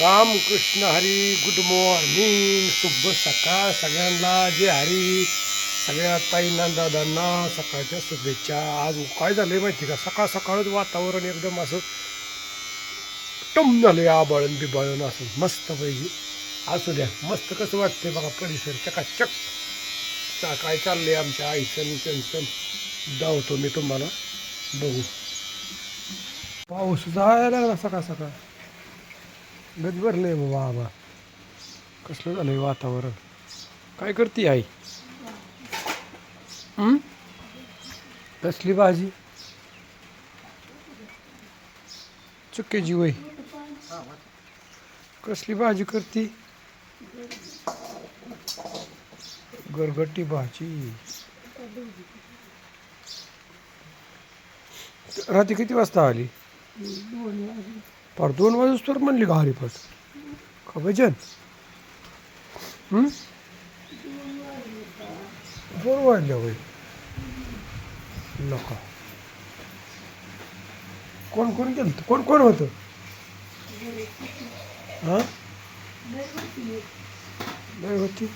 Ramakrishna Hari good morning शुभ सकाळ. सगळ्यांना जे हरी. सगळ्या ताईंना दादांना सकाळच्या शुभेच्छा. आज काय झालंय माहिती का? सकाळ सकाळच वातावरण एकदम असं टम झालं आबाळून बिबाळून असं मस्त पाहिजे असू द्या मस्त कसं वाटतंय बघा परिसर चकाचक. चा- काय चाललंय आमच्या आईचं त्यांचं? धावतो मी तुम्हाला. बघू. पाऊस जायला लागला सकाळ सकाळ. गज आहे बाबा आबा. कसलं झालंय वातावरण? काय करते आई? कसली भाजी? चुक्याची वय कसली भाजी करते? गरगटी भाजी. रात्री किती वाजता आली? पार दोन वाजूस तर म्हणली का हरिपत का भजन? हं? दोन वाजल्या होय नका. कोण कोण गेलं? कोण कोण होतं? हां? नाही होती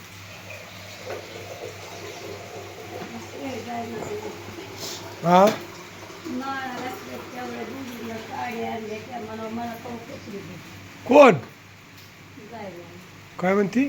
हा? कोण? काय म्हणती?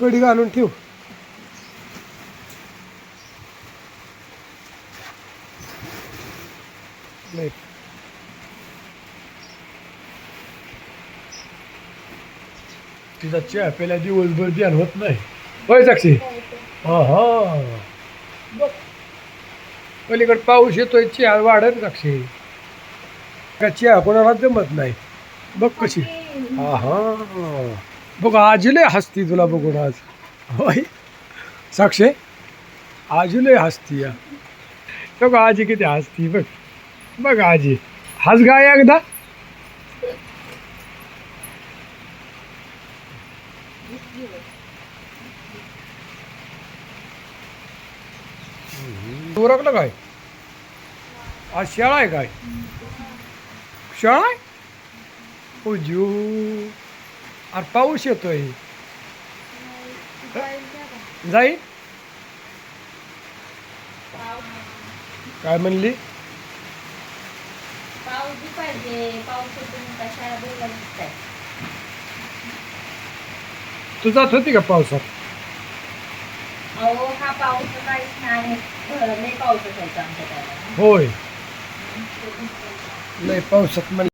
कडी घालून ठेव. नाही. तिचा चहा पेल्या दिवसभर ध्यान होत नाही. होय साक्षी? हा हा. पलीकडे पाऊस येतोय चहा वाढत साक्षी. का चहा कोणाला जमत नाही. बघ कशी. हा हा. बघ आजी लय हसती तुला बघून आज. होय. साक्षे आजी लय हसती या. बघ आजी किती हसती बघ. बघ आजी. हस गाय एकदा. उरकलं काय? आज शाळा आहे काय? शाळा आहे? उजू अरे पाऊस येतोय जाई काय म्हणली तू जात होती का पावसात नाही होय लय पावसात म्हण